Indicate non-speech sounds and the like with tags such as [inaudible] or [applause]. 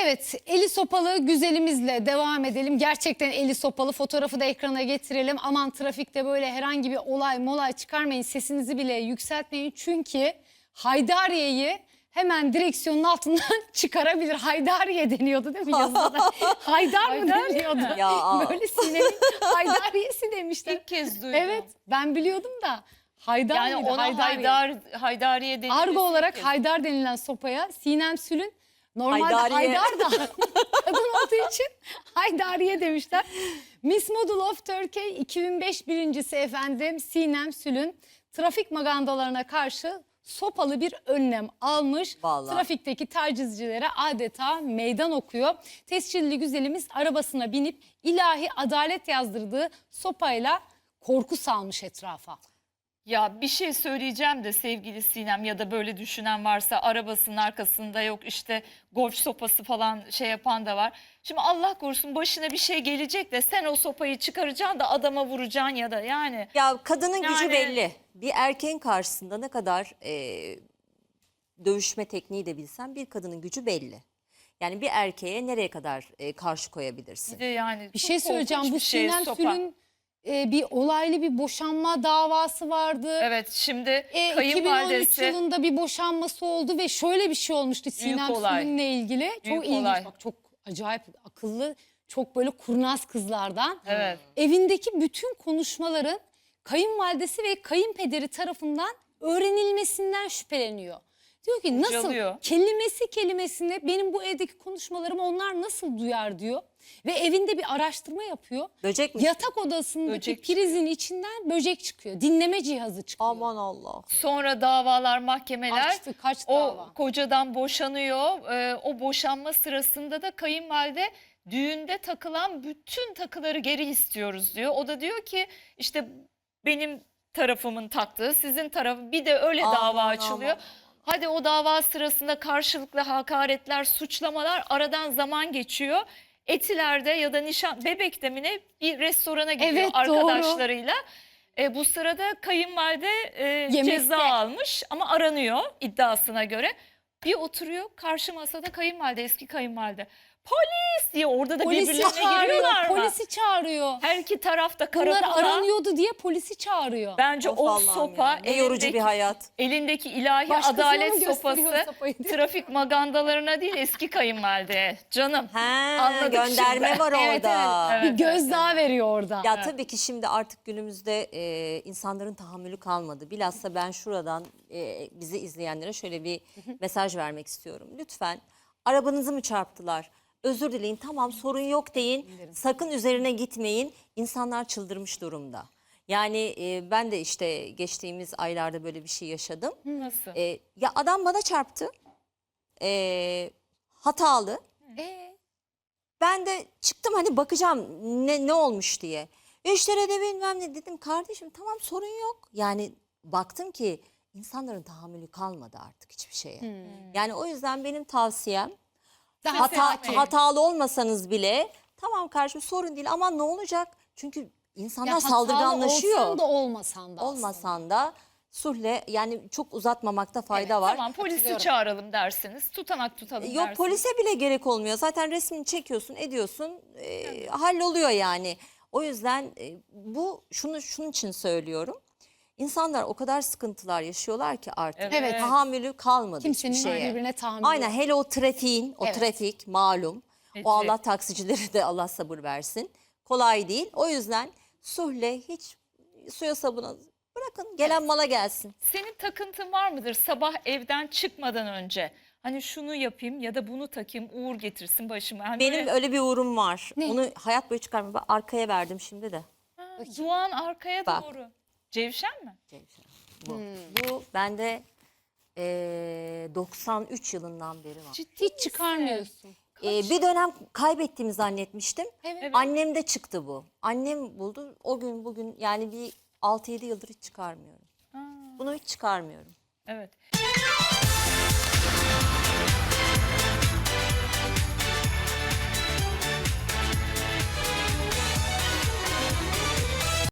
Evet, eli sopalı güzelimizle devam edelim. Gerçekten eli sopalı fotoğrafı da ekrana getirelim. Aman trafikte böyle herhangi bir olay molay çıkarmayın. Sesinizi bile yükseltmeyin. Çünkü Haydariye'yi hemen direksiyonun altından [laughs] çıkarabilir. Haydariye deniyordu değil mi yazıda? [laughs] Haydar mı deniyordu? Ya. Böyle Sinem'in Haydariyesi demişler. İlk kez duydum. Evet, ben biliyordum da. Haydar Yani mıydı? ona Haydariye. Haydar, Haydariye denilmesi Argo olarak. Haydar denilen sopaya Sinem Sül'ün normalde Haydariye. Haydar da [laughs] kadın olduğu için Haydariye demişler. Miss Model of Turkey 2005 birincisi efendim Sinem Sül'ün trafik magandalarına karşı sopalı bir önlem almış. Vallahi. Trafikteki tacizcilere adeta meydan okuyor. Tescilli güzelimiz arabasına binip ilahi adalet yazdırdığı sopayla korku salmış etrafa. Ya bir şey söyleyeceğim de sevgili Sinem ya da böyle düşünen varsa arabasının arkasında yok işte golf sopası falan şey yapan da var. Şimdi Allah korusun başına bir şey gelecek de sen o sopayı çıkaracaksın da adama vuracaksın ya da yani. Ya kadının gücü Yani- belli. Bir erkeğin karşısında ne kadar e, dövüşme tekniği de bilsen bir kadının gücü belli. Yani bir erkeğe nereye kadar e, karşı koyabilirsin? Bir de yani Bir çok şey söyleyeceğim. Bu bir şey, Sinem sopa. Sül'ün e, bir olaylı bir boşanma davası vardı. Evet şimdi E, 2013 kayınvalidesi yılında bir boşanması oldu ve şöyle bir şey olmuştu Sinem olay. Sül'ünle ilgili. Büyük çok ilginç olay. bak çok acayip akıllı çok böyle kurnaz kızlardan. Evet. Evindeki bütün konuşmaların kayınvalidesi ve kayınpederi tarafından öğrenilmesinden şüpheleniyor. Diyor ki nasıl Bocalıyor. kelimesi kelimesine benim bu evdeki konuşmalarımı onlar nasıl duyar diyor. Ve evinde bir araştırma yapıyor. Böcek mi? Yatak odasındaki Böcek prizin içinden böcek çıkıyor. Dinleme cihazı çıkıyor. Aman Allah. Sonra davalar, mahkemeler. Açtı, kaç o dava. kocadan boşanıyor. Ee, o boşanma sırasında da kayınvalide düğünde takılan bütün takıları geri istiyoruz diyor. O da diyor ki işte benim tarafımın taktığı sizin tarafı bir de öyle Aman, dava açılıyor. aman. Hadi o dava sırasında karşılıklı hakaretler, suçlamalar aradan zaman geçiyor. Etiler'de ya da nişan Bebek'te mi ne bir restorana gidiyor Evet, doğru. arkadaşlarıyla. E, bu sırada kayınvalide e, Yemekte. ceza almış ama aranıyor iddiasına göre. Bir oturuyor karşı masada kayınvalide eski kayınvalide. Polis diye orada da Polisi birbirlerine çağırıyor. giriyorlar mı? Polisi çağırıyor. Her iki tarafta Bunlar karakola. aranıyordu diye polisi çağırıyor. Bence Of o Allah'ım sopa ya. Ne yorucu elindeki- bir hayat. elindeki ilahi Başkasına mı adalet gösteriyor sopası sopayı trafik magandalarına değil eski kayınvalideye. Canım. He, Anladık gönderme şimdi. var [laughs] Evet, orada. evet. Evet, bir evet, gözdağı veriyor orada. Ya tabii ki şimdi artık günümüzde e, insanların tahammülü kalmadı. Bilhassa ben şuradan e, bizi izleyenlere şöyle bir mesaj vermek istiyorum. Lütfen arabanızı mı çarptılar? Özür dileyin tamam sorun yok deyin. Sakın üzerine gitmeyin. İnsanlar çıldırmış durumda. Yani e, ben de işte geçtiğimiz aylarda böyle bir şey yaşadım. Nasıl? E, ya adam bana çarptı. E, hatalı. Ee, Ben de çıktım hani bakacağım ne, ne olmuş diye. İşlere de bilmem ne dedim kardeşim tamam sorun yok. Yani baktım ki insanların tahammülü kalmadı artık hiçbir şeye. Yani o yüzden benim tavsiyem daha hata, sakin. hatalı olmasanız bile tamam kardeşim sorun değil ama ne olacak? Çünkü insanlar hatalı saldırganlaşıyor. olsan da olmasan da aslında. Olmasan da suhle yani çok uzatmamakta fayda var. Tamam polisi Katılıyorum. çağıralım dersiniz. Tutanak tutalım Yok dersiniz. polise bile gerek olmuyor. Zaten resmini çekiyorsun, ediyorsun. E, halloluyor yani. O yüzden e, bu şunu şunun için söylüyorum. İnsanlar o kadar sıkıntılar yaşıyorlar ki artık. Evet. Tahammülü kalmadı Kimsenin hiçbir şeye. birbirine tahammülü Aynen yok. hele o trafiğin, o Evet. trafik malum. Peki. O Allah taksicilere de Allah sabır versin. Kolay değil. O yüzden suhle hiç suya sabuna bırakın. Gelen mala gelsin. Senin takıntın var mıdır sabah evden çıkmadan önce? Hani şunu yapayım ya da bunu takayım uğur getirsin başıma. Hani Benim böyle- öyle bir uğrum var. Ne? Onu hayat boyu. Bak arkaya verdim şimdi de. Ha, Duan arkaya Bak. doğru. Cevşen mi? Bu, Hmm. bu bende eee, 93 yılından beri var. Ciddi Hiç çıkarmıyorsun. Eee, bir dönem kaybettiğimi zannetmiştim. Evet. Evet. Annemde çıktı bu. Annem buldu. O gün bugün yani bir 6-7 yıldır hiç çıkarmıyorum. Ha, Bunu hiç çıkarmıyorum. evet.